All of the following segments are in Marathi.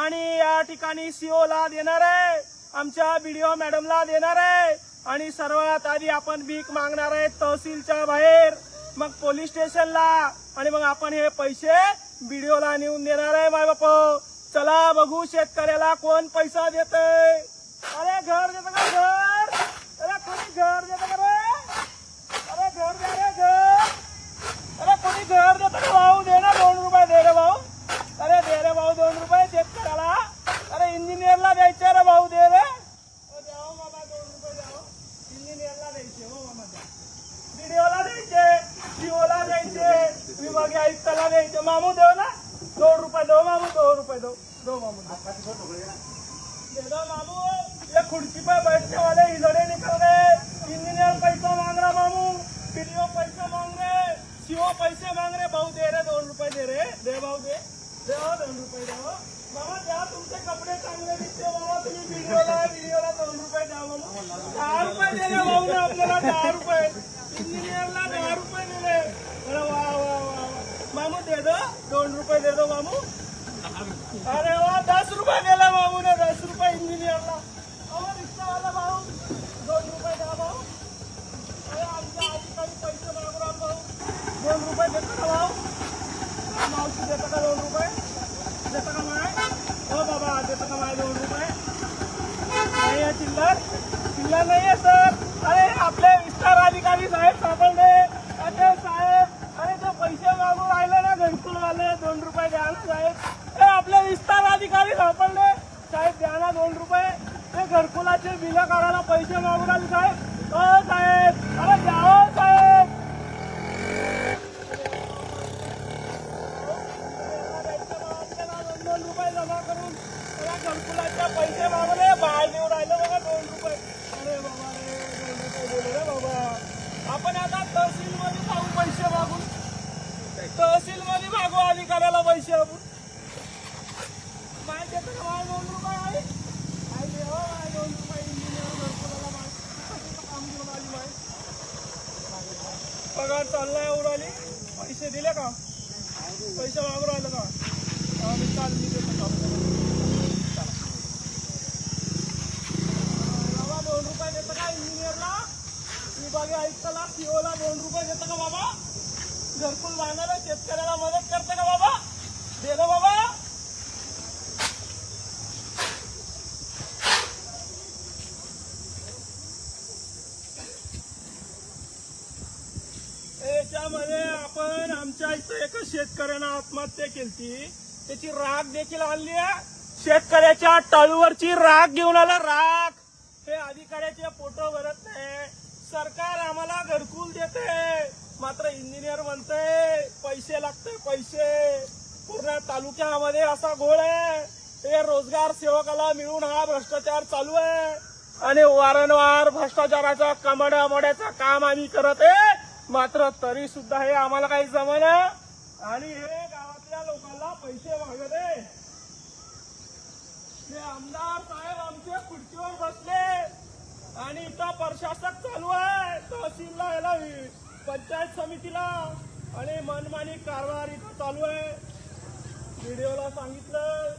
आणि या ठिकाणी सीओ ला देणार आहे. आमच्या बीडीओ मॅडमला देणार आहे. आणि सर्वात आधी आपण भीक मागणार आहे तहसीलच्या बाहेर. मग पोलीस स्टेशनला. आणि मग आपण हे पैसे बीडीओला नेऊन देणार आहे माय बाप. चला बघू शेतकऱ्याला कोण पैसा देतय. अरे घर देतं का घर अरे कोणी घर देतं का रे अरे घर द्या रे घर अरे कोणी घर देतं का भाऊ दे ना दोन रुपये दे रे भाऊ अरे दे रे भाऊ दोन रुपये शेतकऱ्याला अरे इंजिनियरला द्यायचे रे भाऊ दे रे अ, द्या हो मामा दोन रुपये द्या हो. इंजिनियरला द्यायचे हो मामा द्या व्हिडिओला द्यायचे सीओला द्यायचे विभागीय आयुक्ताला द्यायचे मामू देव ना दोन रुपये दो मामू दोन रुपये दो दो मामू दो दे दो मामू ये खुर्ची पे बैठने वाले हिजड़े निकल गए इंजीनियर पैसा मांग रहा मामू पीडीओ पैसे मांग रहे सीओ पैसे मांग रहे भाऊ दे रहे दोन रुपये दे रहे दे भाऊ दे दे हो दोन रुपये दे हो मामा द्या तुमचे कपडे चांगले दिसते बाबा तुम्ही व्हिडिओला व्हिडिओला दोन रुपये द्या मामा दहा रुपये दिले भाऊ ना आपल्याला दहा रुपये. इंजिनियरला दहा रुपये दिले. अरे वा वा वा मामू दे दो दोन रुपये दे दो मामू. अरे वा दस रुपये दिला भाऊ ने दस रुपये इंजिनियरला. अहो रिक्षावाला भाऊ. दोन रुपये द्या भाऊ. अरे आमच्या अधिकारी पैसे मागून राहिलो भाऊ. दोन रुपये देतो का भाऊ. हा, मावशी देतो का दोन रुपये? देतो का माय? हो बाबा देतो का माय दोन रुपये? नाही आहे चिल्लर. चिल्लर नाही आहे सर अरे आपले विस्तार अधिकारी साहेब सापडले अरे साहेब अरे ते पैसे मागून राहिले ना घरकुल वाले दोन रुपये द्या ना साहेब ए आपले विस्तार अधिकारी सापडले साहेब द्या ना दोन रुपये ते घरकुलाचे बिल काढायला पैसे मागून राहिले साहेब हो साहेब अरे द्या हो साहेब दोन दोन रुपये जमा करून मला घरकुलाच्या पैसे मागवले बाहेर देऊन राहिले बघा दोन रुपये अरे बाबा रे दोन रुपये दिले रे बाबा आपण आता तहसील मध्ये जाऊ पैसे मागून तहसील मध्ये मागू अधिकाऱ्याला पैसे आपण माहिती येतं का माझे दोन रुपये आहे माहिती आहे, हो माझे दोन रुपये इंजिनियर घरकुलाला माहिती काम केलं माझी माहिती पगार चाललाय उडाली पैसे दिले का? पैसे मागून राहिले का? हा, मी चाल मी देतो बाबा दोन रुपये देतं का इंजिनियरला विभागीय आयुक्ताला सीओला दोन रुपये देतं का बाबा? घरकुल बांधायला शेतकऱ्याला मदत करते का बाबा दे दो बाबा याच्यामध्ये आपण आमच्या इथं एका शेतकऱ्यानं आत्महत्या केली त्याची राग देखील आणली आहे. शेतकऱ्याच्या टाळूवरची राग घेऊन आला राग हे अधिकाऱ्याचे फोटो भरत नाही. सरकार आम्हाला घरकुल देते. मात्र इंजिनियर म्हणते पैसे लागते पैसे. पूर्ण तालुक्यामध्ये असा घोळ आहे. हे रोजगार सेवकाला मिळून हा भ्रष्टाचार चालू आहे. आणि वारंवार भ्रष्टाचाराचा कमड्यामड्याचं काम आम्ही करत आहे. मात्र तरी सुद्धा हे आम्हाला काही जमना आणि हे गावातल्या लोकांना पैसे मागत ते आमदार साहेब आमच्या खुर्चीवर बसले. आणि इथं प्रशासक चालू आहे. तहसीलला याला पंचायत समितीला. आणि मनमानी कारभार इथं चालू आहे. व्हिडिओला सांगितलं.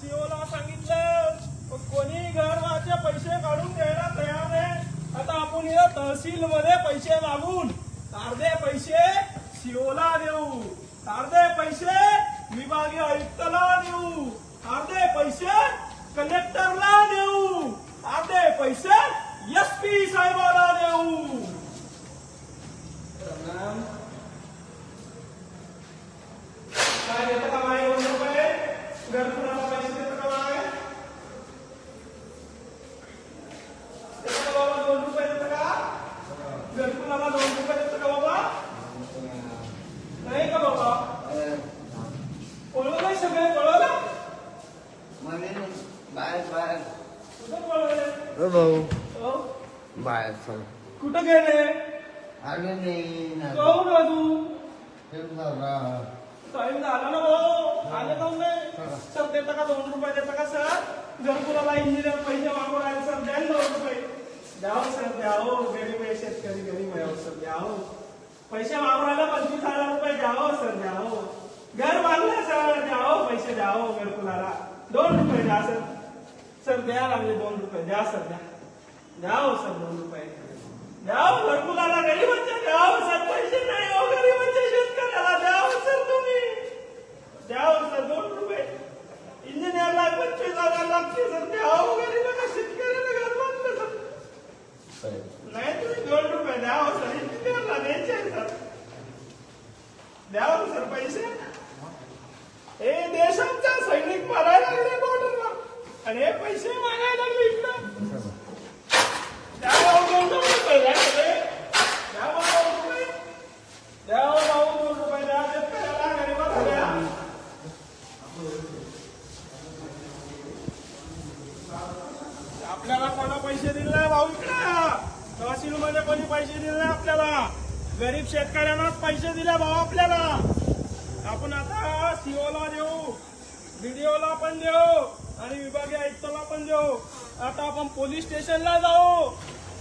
सीओला सांगितलं. कोणी कोणी घरवाचे पैसे काढून द्यायला तयार नाही. आता आपण इथं तहसील मध्ये पैसे मागून अर्धे पैसे सीओला देऊ. अर्धे पैसे. विभागीय आयुक्ताला देऊ अर्धे पैसे. कलेक्टरला देऊ अर्धे पैसे. एस पी साहेबाला देऊ काय देतं का माय दोन रुपये घरकुलाला पैसे देतं का माय देतं का बाबा दोन रुपये देतं का घरकुलाला दोन रुपये देतं का बाबा नाही का बाबा कळवलंय सगळे कळवलं बाहेर बाहेर कुठं कळवलंय हो भाऊ हो? बाहेर चल कुठं गेले? आलो नाही ना कहू ना तू. ठेव नवरा. टाइम झाला ना भाऊ. आले का नाही सर देता का दोन रुपये? देता का सर? घरकुलाला इंजिनियर पैसे मागून राहिले सर द्या ना दोन रुपये. द्या हो सर द्या हो गरीब आहे शेतकरी गरीब आहे सर द्या हो पैसे राहिले पंचवीस हजार रुपये द्या हो सर द्या हो घर बांधलं सर द्या हो पैसे द्या हो घरकुलाला दोन रुपये द्या सर. सर द्या लागले दोन रुपये. द्या सर द्या. द्या हो सर दोन रुपये. द्या हो घरकुलाला गरीबांच्या द्या हो सर पैसे नाही हो गरीबांच्या शेतकऱ्याला द्या हो सर तुम्ही. द्या हो सर दोन रुपये. इंजिनियरला पंचवीस हजार लागते सर. द्या हो गरीबाला शेतकऱ्याला घर बांधलं सर. नाही तुम्ही दोन रुपये द्या हो सर इंजिनियरला द्यायचे आहे, सर. द्या हो सर पैसे. हे देशांचा सैनिक मारायला लागले बॉर्डरवर आणि हे पैसे मागायला लागले इकडं. आपल्याला कोणा पैसे दिले नाही भाऊ इकडे? तहसील मध्ये कोणी पैसे दिले नाही आपल्याला? गरीब शेतकऱ्यांनाच पैसे दिले भाऊ आपल्याला. आपण आता सीओला देऊ व्हिडिओला पण देऊ आणि विभागीय आयुक्ताला पण देऊ. आता आपण पोलीस स्टेशनला जाऊ.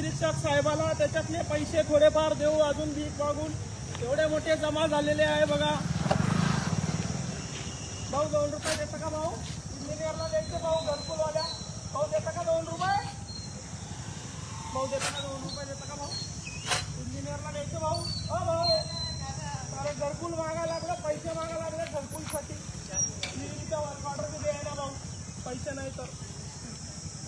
निरीक्षक साहेबाला त्याच्यातले पैसे थोडेफार देऊ अजून भीक मागून. एवढे मोठे जमा झालेले आहे बघा. भाऊ दोन रुपये देता का भाऊ? इंजिनियरला द्यायचे भाऊ घरकुलवाल्या. भाऊ देता का दोन रुपये? भाऊ देता का दोन रुपये देता का भाऊ? इंजिनियरला द्यायचे भाऊ? हो भाऊ. अरे घरकुल मागा लागलं पैसे मागा लागले घरकुलसाठी. विहिरीचा वर्क ऑर्डर बी द्यायला भाऊ. पैसे नाही तर.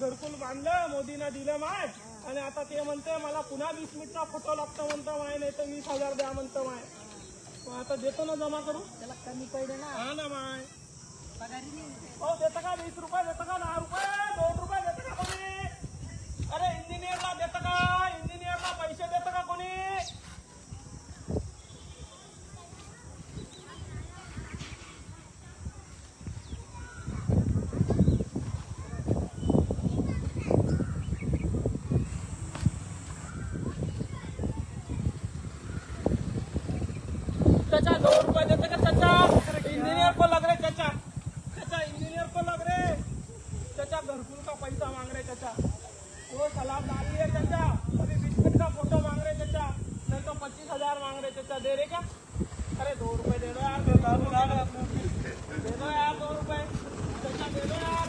घरकुल बांधलं मोदीनं दिलं माय. आणि आता ते म्हणते मला पुन्हा वीस मिनिटचा फोटो लागतो म्हणतो माय नाही तर वीस हजार द्या म्हणतो माय. मग आता देतो ना जमा करू त्याला कमी पडले ना. हा ना माय. हो देतं का वीस रुपये? देतं का दहा रुपये? दोन दो रुपये देते चाचा। इंजीनियर को लग रहे। इंजीनियर को लग रहे मांग रहे मांग रहे चाचा। नहीं तो पच्चीस हज़ार मांग रहे चाचा। दे रहे क्या? अरे दो रुपए दे दो यार, दे दो यार, दो रुपए। चाचा, दे दो यार।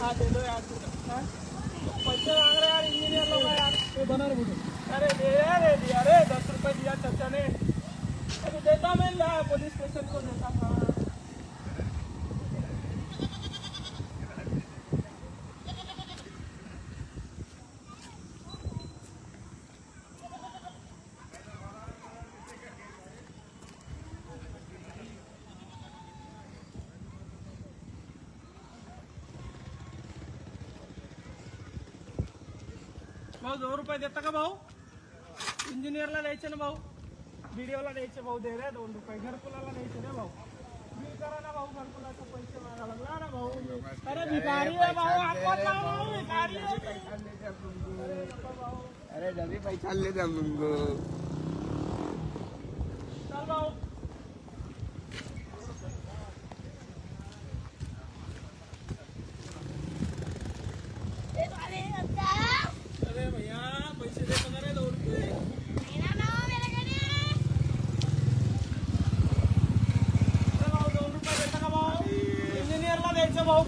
हाँ दे दो हाँ? पैसे मांग रहे इंजीनियर लोग यार। अरे दे दिया, अरे दस रुपए दिया चाचा ने। अरे देता मैं ला पुलिस स्टेशन को देता हाँ भाऊ दोन रुपये देता का भाऊ? इंजिनियरला द्यायचे ना भाऊ? व्हिडिओला द्यायचे भाऊ दे रे दोन रुपये. घरकुलाला द्यायचे ना भाऊ. बिल करा ना भाऊ घरकुलाचे पैसे मागा लागला ना भाऊ. अरे भिकारी आहे भाऊ आपण भाऊ भिकारी आहे. अरे नको पैसा ले जा चल भाऊ अरे भैया पैसे देतो का रे दोन रुपये अरे भाऊ दोन रुपये देता का भाऊ इंजिनियरला द्यायचं भाऊ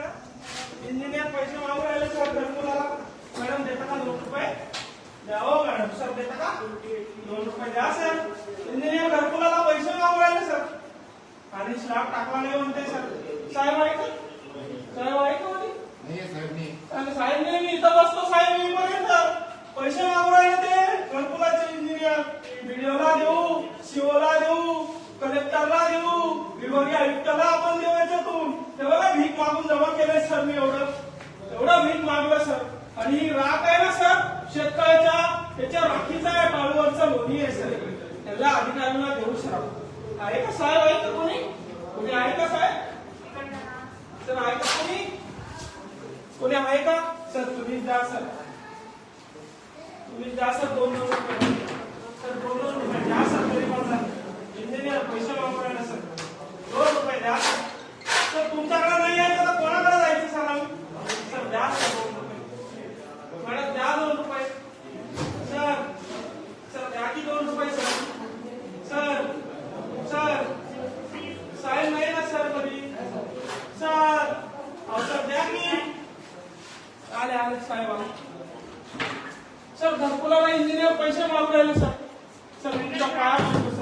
इंजिनियर पैसे मागू राहिले सर घरकुलाला मॅडम देता का दोन रुपये? द्या हो मॅडम सर देता का? दोन रुपये द्या सर. इंजिनियर घरकुलाला पैसे मागू राहिले सर. आणि स्लॅब टाकला नाही म्हणते सर. साहेब आहे का साहेब आहे का म्हणे? साहेब नाही. मी इथं बसतो साहेब येईपर्यंत पैसे मागू राहिले ते घरकुलाचे इंजिनियर. बीडीओला देऊ सीओला देऊ. कलेक्टरला देऊ विभागीय आयुक्ताला आपण देऊ याच्यातून तेव्हा भीक मागून जमा केलंय सर मी एवढं. एवढं भीक मागलं सर. आणि ही राख आहे ना सर? शेतकऱ्याच्या त्याच्या राखीचा आहे टाळूवरचा लोणी आहे सर. त्याला अधिकाऱ्यांना देऊ सर. आहे का साहेब आहे का कोणी? कोणी आहे का साहेब सर आहे का कोणी? कोणी आहे का? सर तुम्ही द्या सर. तुम्ही द्या सर दोन दोन रुपये. सर दोन दोन रुपये द्या सर तरी पण सर. इंजिनियर पैसे वापरायला सर दोन रुपये द्या. सर सर तुमच्याकडे नाही आहे तर कोणाकडे जायचं सर सर द्या सर दोन रुपये. मॅडम द्या दोन रुपये. सर सर द्या की दोन रुपये सर. Sir sir. साहेब नाही ना सर कधी? सर अहो सर द्या की. आले आले साहेब आले. सर घरकुलाला इंजिनियर पैसे मागू राहिले सर. सर मी तुमच्या पाया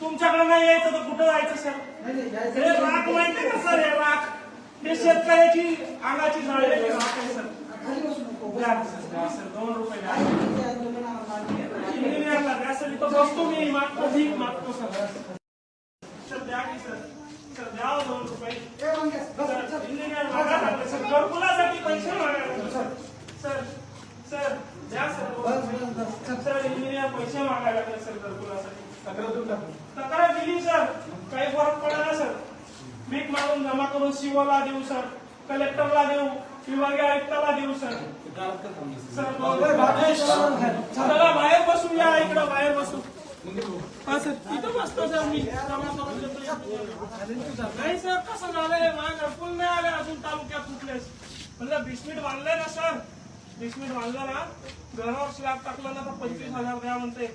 तुमच्याकडे नाही यायचं तर कुठं जायचं सर हे राख माहिती का सर हे राख? हे शेतकऱ्याची अंगाची राख आहे सर दोन रुपये द्या. सर इथं बसतो मी मागतो भीक मागतो सर सर द्या की सर सर द्या हो दोन रुपये. सर इंजिनियर मागायला लागले सर घरकुलासाठी पैसे मागायला लागले सर सर सर द्या सर इंजिनियर पैसे मागायला लागले सर घरकुलासाठी. तक्रार दिली सर. काही फरक पडला सर. भीक मागून जमा करून सीओला देऊ सर. कलेक्टरला देऊ विभागीय आयुक्ताला देऊ सर. सर चला बाहेर बसू या इकडं बाहेर बसू हा सर इथं बसतो सर मी. जमा करून देतो. नाही सर कसं झालंय? माझ्या घरकुल नाही आले अजून तालुक्यात कुठलेच. म्हणलं बिस्मिट बांधलंय ना सर? बिस्मिट बांधलं ना? घरावर स्लॅब टाकलं ना तर पंचवीस हजार द्या म्हणते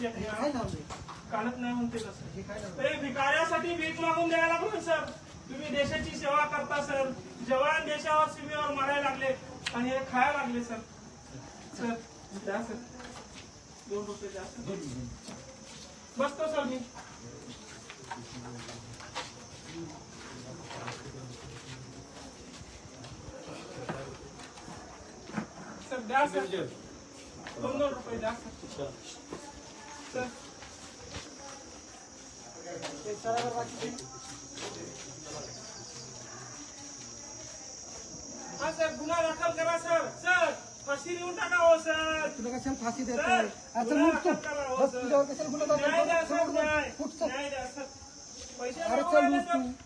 नाही म्हणते कसं ते भिकाऱ्यासाठी भीक मागून द्यायला लागलो सर. तुम्ही देशाची सेवा करता सर. जवान देशावर सीमेवर मारायला लागले आणि हे खायला लागले सर. सर द्या सर. दोन रुपये द्या सर. बसतो सर मी. सर द्या सर. दोन दोन रुपये द्या सर. सर. हा सर गुन्हा दाखल करा सर. सर फाशी देऊन टाका हो सर. तुला कशाला फाशी सर, देतोय आता गुन्हा उठ तू दाखल करा हो, बस सर. तुझ्यावर कशाला गुन्हा दाखल द्या? सर द्या पैसे अरे चल तू.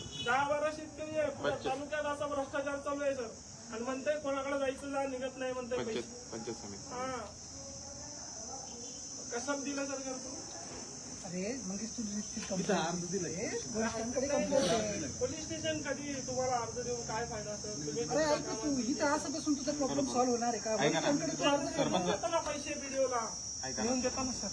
दहा बारा शेतकरी आहे असा भ्रष्टाचार चालू आहे सर. आणि म्हणते कोणाकडे जायचं जा निघत नाही म्हणते पंचायत पंचायत समिती. हा. कसं दिलं सर घरकुल अरे मंगेश तू. पोलीस स्टेशन कधी तुम्हाला अर्ज देऊन काय फायदा तुम्ही अरे ऐक तू इथं असं बसून तुझा प्रॉब्लेम सॉल्व्ह होणार आहे का? पैसे व्हिडिओला देऊन देतो ना सर.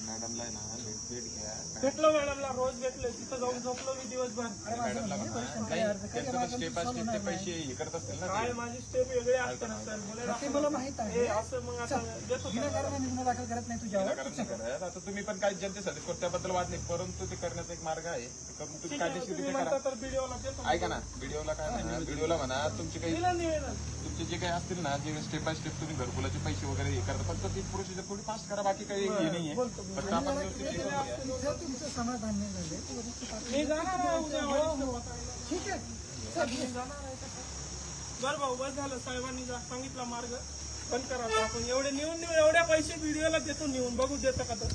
मॅडमला आहे ना भेट भेट घ्या. भेटलो मॅडमला रोज भेटले. तिथं जाऊन झोपलो मी दिवसभर. म्हणणं त्यांचं स्टेप बाय स्टेप ते. पैसे हे करत असतील ना काय ते. माझी स्टेप वेगळे असते ना सर ते मला माहीत आहे असं मग आता देतो सर. विनाकारण गुन्हा दाखल करत नाही तुझ्यावर कारण नाही करत. आता तुम्ही पण काही जनतेसाठी करतो त्याबद्दल वाद नाही परंतु ते करण्याचा एक मार्ग आहे ते करून तुम्ही ठीक आहे, कायदेशीर तुम्ही रित्या म्हणता करा तर व्हिडिओला देतो ऐका ना व्हिडिओला काय म्हणा व्हिडिओला म्हणा तुमचे काही दिलं निवेदन तुमचे जे काही असतील ना जे स्टेप बाय स्टेप तुम्ही घरकुलाचे पैसे वगैरे हे करता फक्त ती प्रोसिजर थोडी फास्ट करा बाकी काही हे नाहीये फक्त आपण व्यवस्थित हे करून घ्या. जर तुमचं समाधान नाही झालं तर वरिष्ठ पातळीवर- मी जाणार आहे उद्या वरिष्ठ पातळीला. ठीक आहे. सर, मी जाणार आहे बरं भाऊ बस झालं. साहेबांनी जा- सांगितला मार्ग. बंद करा आपण. एवढे नेऊन नेऊन एवढ्या पैसे व्हिडिओला देतो नेऊन. बघू देतं का तर.